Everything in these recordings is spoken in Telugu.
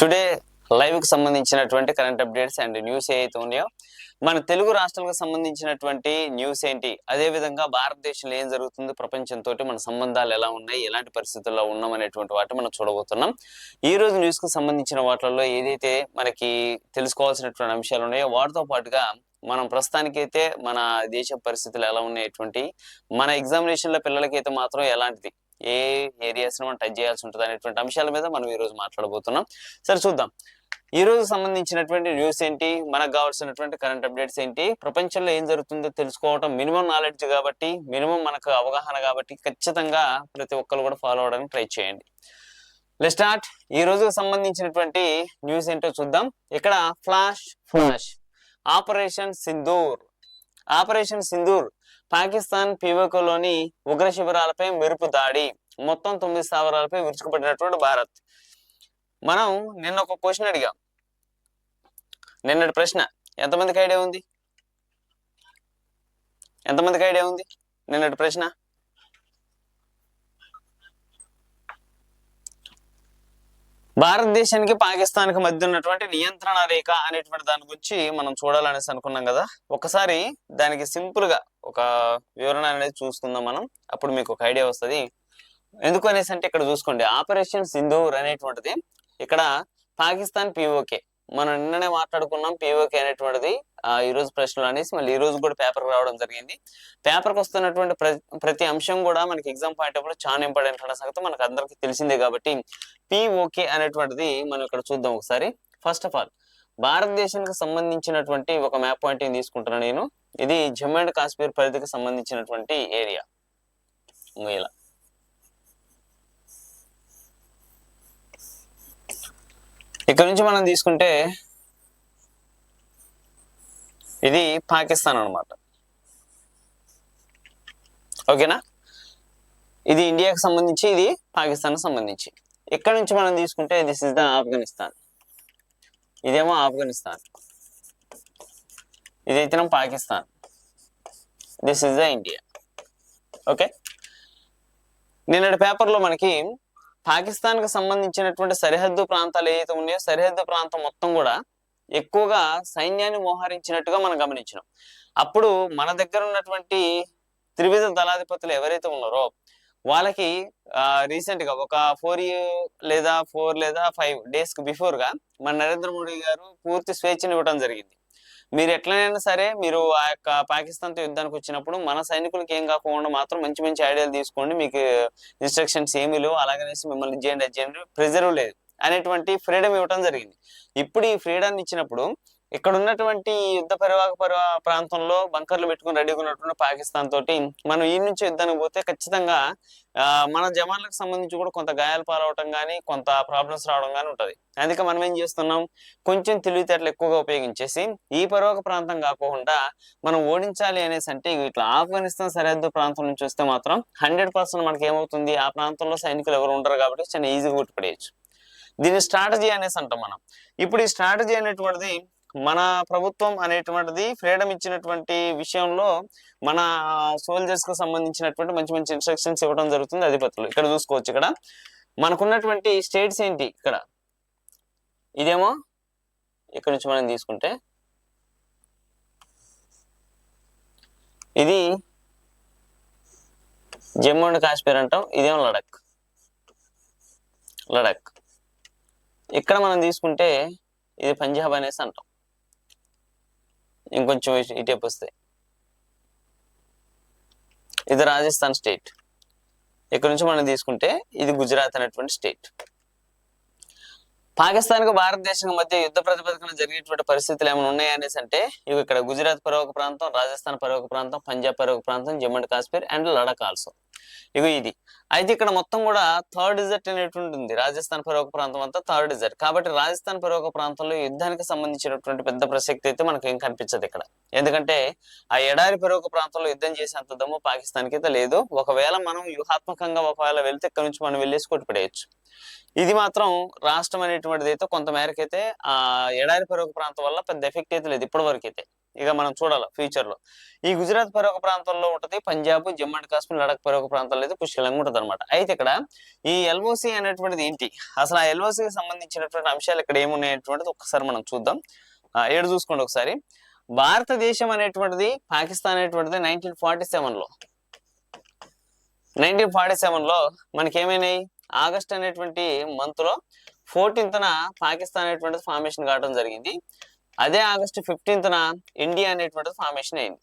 టుడే లైవ్కి సంబంధించినటువంటి కరెంట్ అప్డేట్స్ అండ్ న్యూస్ ఏవైతే ఉన్నాయో మన తెలుగు రాష్ట్రాలకు సంబంధించినటువంటి న్యూస్ ఏంటి? అదే విధంగా భారతదేశంలో ఏం జరుగుతుంది? ప్రపంచంతో మన సంబంధాలు ఎలా ఉన్నాయి? ఎలాంటి పరిస్థితుల్లో ఉన్నాం? అనేటువంటి వాటి మనం చూడబోతున్నాం. ఈ రోజు న్యూస్కు సంబంధించిన వాటిల్లో ఏదైతే మనకి తెలుసుకోవాల్సినటువంటి అంశాలు ఉన్నాయో వాటితో పాటుగా మనం ప్రస్తుతానికైతే మన దేశ పరిస్థితులు ఎలా ఉన్నాయటువంటి మన ఎగ్జామినేషన్ల పిల్లలకైతే మాత్రం ఎలాంటిది? ఏ ఏరియాస్ మనం టచ్ చేయాల్సి ఉంటుంది అనేటువంటి అంశాల మీద మనం ఈ రోజు మాట్లాడబోతున్నాం. సరే చూద్దాం. ఈ రోజు సంబంధించినటువంటి న్యూస్ ఏంటి? మనకు కావాల్సినటువంటి కరెంట్ అప్డేట్స్ ఏంటి? ప్రపంచంలో ఏం జరుగుతుందో తెలుసుకోవడం మినిమం నాలెడ్జ్ కాబట్టి మినిమం మనకు అవగాహన కాబట్టి ఖచ్చితంగా ప్రతి ఒక్కరు కూడా ఫాలో అవడానికి ట్రై చేయండి. లెట్ స్టార్ట్ ఈ రోజుకు సంబంధించినటువంటి న్యూస్ ఏంటో చూద్దాం. ఇక్కడ flash flash operation Sindoor operation Sindoor Pakistan పీవోకోలోని ఉగ్ర శిబిరాలపై మెరుపు దాడి మొత్తం తొమ్మిది స్థావరాలపై విరుచుకుపడినటువంటి భారత్. మనం నిన్న ఒక క్వశ్చన్ అడిగాం. నిన్నటి ప్రశ్న ఎంతమందికి ఐడియా ఉంది? ఎంతమందికి ఐడియా ఉంది? నిన్నటి ప్రశ్న? భారతదేశానికి పాకిస్తాన్కి మధ్య ఉన్నటువంటి నియంత్రణ రేఖ అనేటువంటి దాని గురించి మనం చూడాలనేసి అనుకున్నాం కదా. ఒకసారి దానికి సింపుల్గా ఒక వివరణ అనేది చూసుకుందాం మనం. అప్పుడు మీకు ఒక ఐడియా వస్తుంది. ఎందుకు అనేసి అంటే ఇక్కడ చూసుకోండి. ఆపరేషన్ సింధూర్ అనేటువంటిది ఇక్కడ పాకిస్తాన్ పిఓకే మనం నిన్ననే మాట్లాడుకున్నాం పిఓకే అనేటువంటిది ఈ రోజు ప్రశ్నలు అనేసి మళ్ళీ ఈ రోజు కూడా పేపర్ రావడం జరిగింది. పేపర్కి వస్తున్నటువంటి ప్రతి అంశం కూడా మనకి ఎగ్జామ్ పాయింట్ అప్పుడు చాలా ఇంపార్టెంట్ అనే సంగతి మనకు అందరికి తెలిసిందే కాబట్టి పిఓకే అనేటువంటిది మనం ఇక్కడ చూద్దాం ఒకసారి. ఫస్ట్ ఆఫ్ ఆల్ భారతదేశానికి సంబంధించినటువంటి ఒక మ్యాప్ పాయింట్ తీసుకుంటున్నాను నేను. ఇది జమ్మూ అండ్ కాశ్మీర్ పరిధికి సంబంధించినటువంటి ఏరియా ఇలా ఇక్కడ నుంచి మనం తీసుకుంటే ఇది పాకిస్తాన్ అన్నమాట. ఓకేనా? ఇది ఇండియాకి సంబంధించి ఇది పాకిస్తాన్ సంబంధించి. ఇక్కడ నుంచి మనం తీసుకుంటే దిస్ ఇస్ ద ఆఫ్ఘనిస్తాన్ ఇదేమో ఆఫ్ఘనిస్తాన్ ఇదైతే Pakistan. This is the India okay? నిన్నటి పేపర్లో మనకి పాకిస్తాన్కి సంబంధించినటువంటి సరిహద్దు ప్రాంతాలు ఏవైతే ఉన్నాయో సరిహద్దు ప్రాంతం మొత్తం కూడా ఎక్కువగా సైన్యాన్ని మోహరించినట్టుగా మనం గమనించినాం. అప్పుడు మన దగ్గర ఉన్నటువంటి త్రివిధ దళాధిపతులు ఎవరైతే ఉన్నారో వాళ్ళకి రీసెంట్గా ఒక ఫోర్ లేదా ఫోర్ లేదా ఫైవ్ డేస్కి బిఫోర్గా మన నరేంద్ర మోడీ గారు పూర్తి స్వేచ్ఛను ఇవ్వడం జరిగింది. మీరు ఎట్లనైనా సరే మీరు ఆ యొక్క పాకిస్తాన్తో యుద్ధానికి వచ్చినప్పుడు మన సైనికులకి ఏం కాకుండా మాత్రం మంచి మంచి ఐడియాలు తీసుకోండి. మీకు ఇన్స్ట్రక్షన్స్ ఏమీ లేవు. అలాగనేసి మిమ్మల్ని ఇది చేయండి చేయండి ప్రెజర్ లేదు. అనేటువంటి ఫ్రీడమ్ ఇవ్వటం జరిగింది. ఇప్పుడు ఈ ఫ్రీడమ్ ఇచ్చినప్పుడు ఇక్కడ ఉన్నటువంటి యుద్ధ పరివాహక పరివా ప్రాంతంలో బంకర్లు పెట్టుకుని రెడీగా ఉన్నటువంటి పాకిస్తాన్ తోటి మనం ఈ నుంచి యుద్ధానికి పోతే ఖచ్చితంగా ఆ, మన జవాన్లకు సంబంధించి కూడా కొంత గాయాలు పాలవటం కానీ కొంత ప్రాబ్లమ్స్ రావడం కానీ ఉంటది. అందుకే మనం ఏం చేస్తున్నాం? కొంచెం తెలివితేటలు ఎక్కువగా ఉపయోగించేసి ఈ పరివాహక ప్రాంతం కాకుండా మనం ఓడించాలి అనేసి అంటే ఇట్లా ఆఫ్ఘనిస్తాన్ సరిహద్దు ప్రాంతం నుంచి వస్తే మాత్రం హండ్రెడ్ పర్సెంట్ మనకి ఏమవుతుంది ఆ ప్రాంతంలో సైనికులు ఎవరు ఉండరు కాబట్టి చాలా ఈజీగా కొట్టుపడేయచ్చు దీన్ని స్ట్రాటజీ అనేసి అంటాం మనం. ఇప్పుడు ఈ స్ట్రాటజీ అనేటువంటిది మన ప్రభుత్వం అనేటువంటిది ఫ్రీడమ్ ఇచ్చినటువంటి విషయంలో మన సోల్జర్స్కు సంబంధించినటువంటి మంచి మంచి ఇన్స్ట్రక్షన్స్ ఇవ్వడం జరుగుతుంది అధిపతులు. ఇక్కడ చూసుకోవచ్చు ఇక్కడ. మనకున్నటువంటి స్టేట్స్ ఏంటి ఇక్కడ? ఇదేమో ఇక్కడ నుంచి మనం తీసుకుంటే. ఇది జమ్మూ అండ్ కాశ్మీర్ అంటాం ఇదేమో లడక్. లడక్. ఇక్కడ మనం తీసుకుంటే ఇది పంజాబ్ అనేసి అంటాం. ఇంకొంచెం ఇటు- ఇటేపు వస్తే. ఇది రాజస్థాన్ స్టేట్. ఇక్కడ నుంచి మనం తీసుకుంటే ఇది గుజరాత్ అనేటువంటి స్టేట్. పాకిస్తాన్ భారతదేశం మధ్య యుద్ధ ప్రతిపాదన జరిగేటువంటి పరిస్థితులు ఏమైనా ఉన్నాయనేసి అంటే ఇవి ఇక్కడ గుజరాత్ పర్వక ప్రాంతం రాజస్థాన్ పర్వక ప్రాంతం పంజాబ్ పర్వక ప్రాంతం Jammu and Kashmir and Ladakh also ఇవి ఇది. అయితే ఇక్కడ మొత్తం కూడా థర్డ్ డిజర్ట్ అనేటువంటి ఉంది రాజస్థాన్ పర్వక ప్రాంతం అంతా థర్డ్ డిజర్ట్. కాబట్టి రాజస్థాన్ పర్వక ప్రాంతంలో యుద్ధానికి సంబంధించినటువంటి పెద్ద ప్రసక్తి అయితే మనకు ఏం కనిపించదు ఇక్కడ. ఎందుకంటే ఆ ఎడారి పర్వక ప్రాంతంలో యుద్ధం చేసేంత దమ్ము పాకిస్తాన్కి అయితే లేదు. ఒకవేళ మనం వ్యూహాత్మకంగా ఒకవేళ వెళ్తే ఇక్కడ నుంచి మనం వెళ్ళేసి కొట్టిపడేయచ్చు. ఇది మాత్రం రాష్ట్రం అనేటువంటిది అయితే కొంత అయితే ఆ ఎడారి పర్వక ప్రాంతం వల్ల పెద్ద ఎఫెక్ట్ అయితే లేదు ఇప్పటి వరకు అయితే ఇక మనం చూడాలి ఫ్యూచర్లో. ఈ గుజరాత్ పర్వక ప్రాంతంలో ఉంటది పంజాబ్ జమ్మూ అండ్ కాశ్మీర్ లడక్ పర్వక ప్రాంతాల్లో అయితే పుష్కలంగా ఉంటుంది అనమాట అయితే ఇక్కడ ఈ ఎల్ఓసి అనేటువంటిది ఏంటి? అసలు ఆ ఎల్ఓసికి కి సంబంధించినటువంటి అంశాలు ఇక్కడ ఏమున్నాయటువంటిది ఒకసారి మనం చూద్దాం. ఏడు చూసుకోండి ఒకసారి. భారతదేశం అనేటువంటిది పాకిస్తాన్ అనేటువంటిది నైన్టీన్ ఫార్టీ సెవెన్లో. నైన్టీన్ ఫార్టీ సెవెన్లో మనకి ఆగస్ట్ అనేటువంటి మంత్లో పాకిస్తాన్ అనేటువంటిది ఫార్మేషన్ కావడం జరిగింది. అదే ఆగస్టు ఫిఫ్టీన్త్న ఇండియా అనేటువంటి ఫార్మేషన్ అయింది.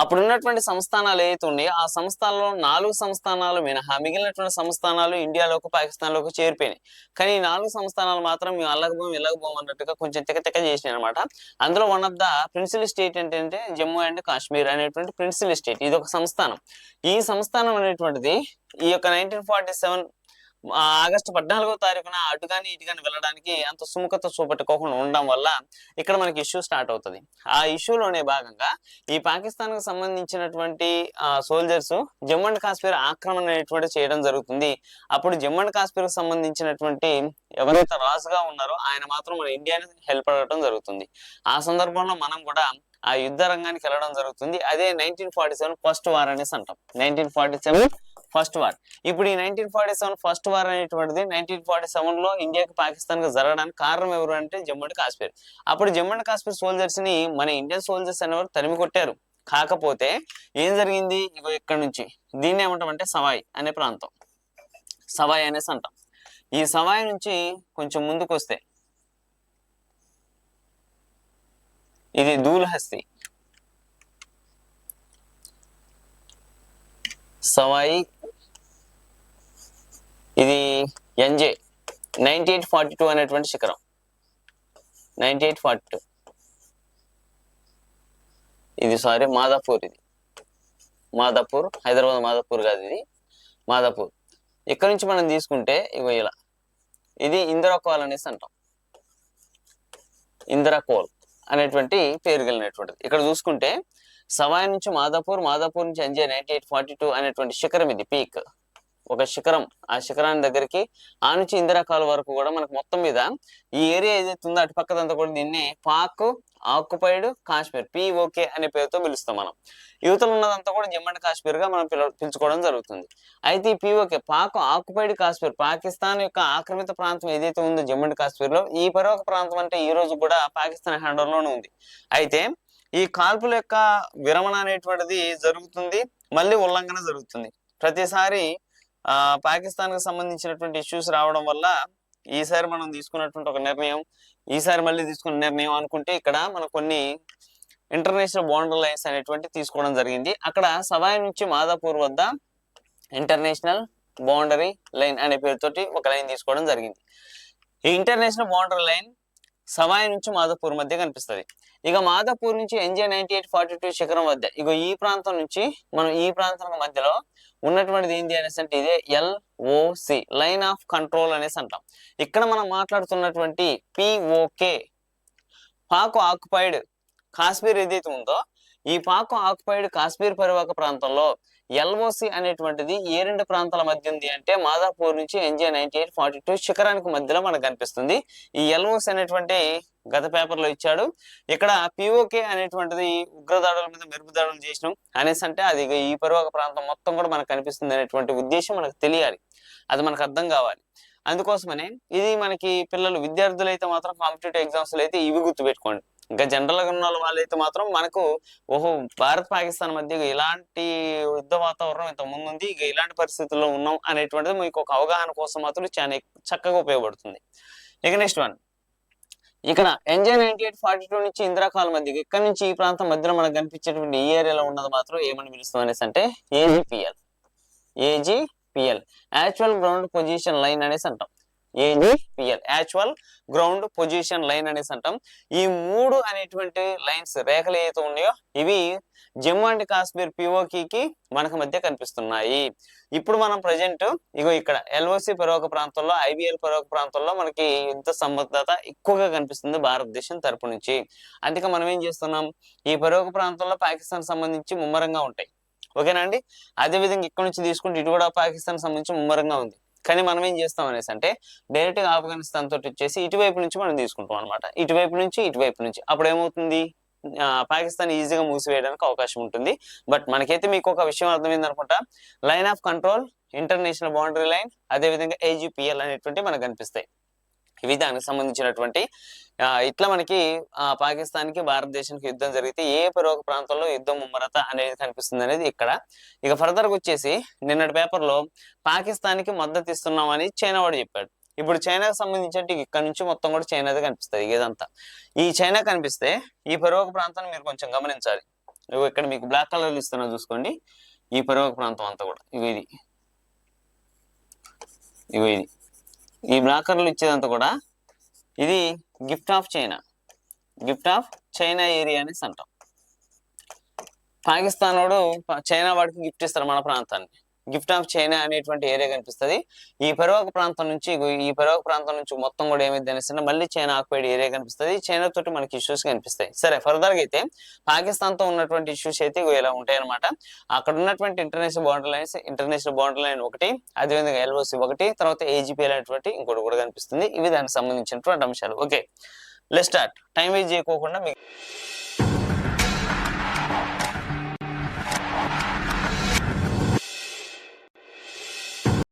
అప్పుడు ఉన్నటువంటి సంస్థానాలు ఏవైతే ఉన్నాయో ఆ సంస్థానాల్లో నాలుగు సంస్థానాలు మినహా మిగిలినటువంటి సంస్థానాలు ఇండియాలోకి పాకిస్తాన్లోకి చేరిపోయినాయి. కానీ ఈ నాలుగు సంస్థానాలు మాత్రం మేము అల్లకపోం వెళ్ళకపోం అన్నట్టుగా కొంచెం తిక్క తిక్క చేసినాయి అనమాట అందులో one of the principal state ఏంటంటే జమ్మూ అండ్ కాశ్మీర్ అనేటువంటి ప్రిన్సిపల్ స్టేట్ ఇది ఒక సంస్థానం. ఈ సంస్థానం అనేటువంటిది ఈ యొక్క నైన్టీన్ ఫార్టీ సెవెన్ ఆగస్టు పద్నాలుగో తారీఖున అటు కానీ ఇటు కానీ వెళ్ళడానికి అంత సుముఖత చూపెట్టుకోకుండా ఉండడం వల్ల ఇక్కడ మనకి ఇష్యూ స్టార్ట్ అవుతుంది. ఆ ఇష్యూలోనే భాగంగా ఈ పాకిస్తాన్కు సంబంధించినటువంటి సోల్జర్స్ జమ్మూ అండ్ కాశ్మీర్ ఆక్రమణ అనేటువంటి చేయడం జరుగుతుంది. అప్పుడు జమ్మూ అండ్ కాశ్మీర్కు సంబంధించినటువంటి ఎవరైతే రాజుగా ఉన్నారో ఆయన మాత్రం మన ఇండియాని హెల్ప్ అవ్వడం జరుగుతుంది. ఆ సందర్భంలో మనం కూడా ఆ యుద్ధ రంగానికి వెళ్ళడం జరుగుతుంది. అదే nineteen forty seven first war అనేసి అంటాం. Nineteen forty seven first war. ఇప్పుడు ఈ nineteen forty seven first war అనేటువంటిది నైన్టీన్ ఫార్టీ సెవెన్లో ఇండియాకి పాకిస్తాన్కి జరగడానికి కారణం ఎవరు అంటే జమ్మూ అండ్ కాశ్మీర్. అప్పుడు జమ్మూ అండ్ కాశ్మీర్ సోల్జర్స్ని మన ఇండియన్ సోల్జర్స్ అనేవారు తరిమి కొట్టారు. కాకపోతే ఏం జరిగింది? ఇగో ఇక్కడ నుంచి. దీన్ని ఏమంటామంటే సవాయ్ అనే ప్రాంతం. సవాయ్ అనేసి అంటాం ఈ సవాయ్ నుంచి కొంచెం ముందుకు వస్తే ఇది దూల్హస్తి సవాయి ఇది NJ ninety eight forty two అనేటువంటి శిఖరం. నైన్టీ ఎయిట్ ఫార్టీ టూ ఇది సారీ మాదాపూర్ ఇది. మాదాపూర్ హైదరాబాద్ మాదాపూర్ కాదు ఇది. మాదాపూర్. ఇక్కడ నుంచి మనం తీసుకుంటే ఇగో ఇలా. ఇది ఇందిరా కోల్ అనేసి అంటాం. ఇందిరా కోల్ అనేటువంటి పేరు కలిగినటువంటిది. ఇక్కడ చూసుకుంటే సవాయి నుంచి మాదాపూర్ మాదాపూర్ నుంచి అంజే నైన్టీ ఎయిట్ ఫార్టీ టూ అనేటువంటి శిఖరం ఇది పీక్ ఒక శిఖరం ఆ శిఖరాన్ని దగ్గరికి ఆ నుంచి ఇందిరాకాల వరకు కూడా మనకు మొత్తం మీద ఈ ఏరియా ఏదైతే ఉందో అటు పక్కదంతా కూడా దీన్ని పాక్ ఆక్యుపైడ్ కాశ్మీర్ పిఓకే అనే పేరుతో పిలుస్తాం మనం. యువతలు ఉన్నదంతా కూడా జమ్మండ్ అండ్ కాశ్మీర్గా మనం పిల పిలుచుకోవడం జరుగుతుంది. అయితే ఈ పిఓకే పాక్ ఆక్యుపైడ్ కాశ్మీర్ పాకిస్తాన్ యొక్క ఆక్రమిత ప్రాంతం ఏదైతే ఉందో జమ్మండ్ అండ్ కాశ్మీర్లో ఈ పరోక ప్రాంతం అంటే ఈ రోజు కూడా పాకిస్తాన్ హ్యాండర్లోనే ఉంది. అయితే ఈ కాల్పుల యొక్క విరమణ అనేటువంటిది జరుగుతుంది మళ్ళీ ఉల్లంఘన జరుగుతుంది. ప్రతిసారి పాకిస్తాన్కు సంబంధించినటువంటి ఇష్యూస్ రావడం వల్ల ఈసారి మనం తీసుకున్నటువంటి ఒక నిర్ణయం ఈసారి మళ్ళీ తీసుకున్న నిర్ణయం అనుకుంటే ఇక్కడ మనం కొన్ని ఇంటర్నేషనల్ బౌండరీ లైన్స్ అనేటువంటి తీసుకోవడం జరిగింది. అక్కడ సవాయి నుంచి మాదాపూర్ వద్ద ఇంటర్నేషనల్ బౌండరీ లైన్ అనే పేరుతోటి ఒక లైన్ తీసుకోవడం జరిగింది. ఈ ఇంటర్నేషనల్ బౌండరీ లైన్ సవాయి నుంచి మాదాపూర్ మధ్య కనిపిస్తుంది. ఇక మాదాపూర్ నుంచి NJ ninety eight forty two శిఖరం వద్ద ఇక ఈ ప్రాంతం నుంచి మనం ఈ ప్రాంతం మధ్యలో ఉన్నటువంటిది ఏంటి అనేసి అంటే ఇదే ఎల్ఓసి లైన్ ఆఫ్ కంట్రోల్ అనేసి అంటాం. ఇక్కడ మనం మాట్లాడుతున్నటువంటి పిఓకే పాకు ఆక్యుపైడ్ కాశ్మీర్ ఏదైతే ఉందో ఈ పాకు ఆక్యుపైడ్ కాశ్మీర్ పరివాహక ప్రాంతంలో ఎల్ఓసి అనేటువంటిది ఏ రెండు ప్రాంతాల మధ్య ఉంది అంటే మాదాపూర్ నుంచి NJ ninety eight forty two శిఖరానికి మధ్యలో మనకు కనిపిస్తుంది. ఈ ఎల్ఓసి అనేటువంటి గత పేపర్లో ఇచ్చాడు. ఇక్కడ పిఓకే అనేటువంటిది ఉగ్రదాడుల మీద మెరుపు దాడులు చేసినాం అనేసి అంటే అది ఈ పర్వక ప్రాంతం మొత్తం కూడా మనకు కనిపిస్తుంది అనేటువంటి ఉద్దేశం మనకు తెలియాలి. అది మనకు అర్థం కావాలి. అందుకోసమనే ఇది మనకి పిల్లలు విద్యార్థులు అయితే మాత్రం కాంపిటేటివ్ ఎగ్జామ్స్ అయితే ఇవి గుర్తుపెట్టుకోండి. ఇంకా జనరల్గా ఉన్న వాళ్ళైతే మాత్రం మనకు ఓహో భారత్ పాకిస్తాన్ మధ్య ఇలాంటి యుద్ధ వాతావరణం ఇంత ముందుంది. ఇక ఇలాంటి పరిస్థితుల్లో ఉన్నాం అనేటువంటిది మీకు ఒక అవగాహన కోసం మాత్రం చాలా చక్కగా ఉపయోగపడుతుంది. ఇక నెక్స్ట్ వన్ ఇక్కడ NJ ninety eight forty two నుంచి ఇందిరాకాల మధ్య ఇక్కడ నుంచి ఈ ప్రాంతం మధ్యలో మనకు కనిపించేటువంటి ఈ ఏరియాలో ఉన్నది మాత్రం ఏమని పిలుస్తాం అనేసి అంటే AGPL AGPL actual ground position line అనేసి అంటాం. AGPL actual ground position line అనేసి అంటాం. ఈ మూడు అనేటువంటి లైన్స్ రేఖలు ఏవైతే ఉన్నాయో ఇవి జమ్మూ అండ్ కాశ్మీర్ పిఓకి మనకు మధ్య కనిపిస్తున్నాయి. ఇప్పుడు మనం ప్రజెంట్ ఇగో ఇక్కడ ఎల్ఓసి పరోక ప్రాంతంలో ఐబిఎల్ పరోక ప్రాంతంలో మనకి యుద్ధ సంబద్ధత ఎక్కువగా కనిపిస్తుంది భారతదేశం తరపు నుంచి. అందుకే మనం ఏం చేస్తున్నాం? ఈ పరోక ప్రాంతంలో పాకిస్తాన్ సంబంధించి ముమ్మరంగా ఉంటాయి. ఓకేనా అండి? అదే విధంగా ఇక్కడ నుంచి తీసుకుంటే ఇటు కూడా పాకిస్తాన్ సంబంధించి ముమ్మరంగా ఉంది. కానీ మనం ఏం చేస్తాం అనేసి అంటే డైరెక్ట్గా ఆఫ్ఘనిస్తాన్ తోటి వచ్చేసి ఇటువైపు నుంచి మనం తీసుకుంటాం అనమాట ఇటువైపు నుంచి ఇటువైపు నుంచి. అప్పుడు ఏమవుతుంది ఆ, పాకిస్తాన్ ఈజీగా మూసివేయడానికి అవకాశం ఉంటుంది. బట్ మనకైతే మీకు ఒక విషయం అర్థమైంది అనుకుంటా. Line of control international boundary line అదేవిధంగా ఏజీపీఎల్ అనేటువంటి మనకు కనిపిస్తాయి. ఇవి దానికి సంబంధించినటువంటి ఇట్లా మనకి పాకిస్తాన్కి భారతదేశానికి యుద్ధం జరిగితే ఏ పరోక ప్రాంతంలో యుద్ధం ముమ్మరత అనేది కనిపిస్తుంది అనేది ఇక్కడ. ఇక ఫర్దర్గా వచ్చేసి నిన్నటి పేపర్లో పాకిస్తాన్కి మద్దతు ఇస్తున్నామని చైనా వాడు చెప్పాడు. ఇప్పుడు చైనాకి సంబంధించి ఇక్కడ నుంచి మొత్తం కూడా చైనాది కనిపిస్తుంది ఇదంతా. ఈ చైనా కనిపిస్తే ఈ పరోక ప్రాంతాన్ని మీరు కొంచెం గమనించాలి. ఇక్కడ మీకు బ్లాక్ కలర్ ఇస్తున్నా చూసుకోండి. ఈ పరోక ప్రాంతం అంతా కూడా. ఇవి ఇది. ఇది. ఈ బ్లాకర్లు ఇచ్చేదంతా కూడా ఇది gift of China. Gift of China area అనేసి అంటాం. పాకిస్తాన్ వాడు చైనా వాడికి గిఫ్ట్ ఇస్తారు మన ప్రాంతాన్ని గిఫ్ట్ ఆఫ్ చైనా అనేటువంటి ఏరియా కనిపిస్తుంది. ఈ పరోక ప్రాంతం నుంచి ఈ పరోక ప్రాంతం నుంచి మొత్తం కూడా ఏమైంది అనేసి మళ్ళీ చైనా ఆక్యుపైడ్ ఏరియా కనిపిస్తుంది. చైనా తోటి మనకి ఇష్యూస్ కనిపిస్తాయి. సరే ఫర్దర్గా అయితే పాకిస్తాన్తో ఉన్నటువంటి ఇష్యూస్ అయితే ఇలా ఉంటాయి అనమాట అక్కడ ఉన్నటువంటి international boundary lines international boundary line ఒకటి అదేవిధంగా ఎల్ఓసి ఒకటి తర్వాత ఏజీపీ అనేటువంటి ఇంకోటి కూడా కనిపిస్తుంది. ఇవి దానికి సంబంధించినటువంటి అంశాలు. Okay let start. Time waste చేయకోకుండా మీకు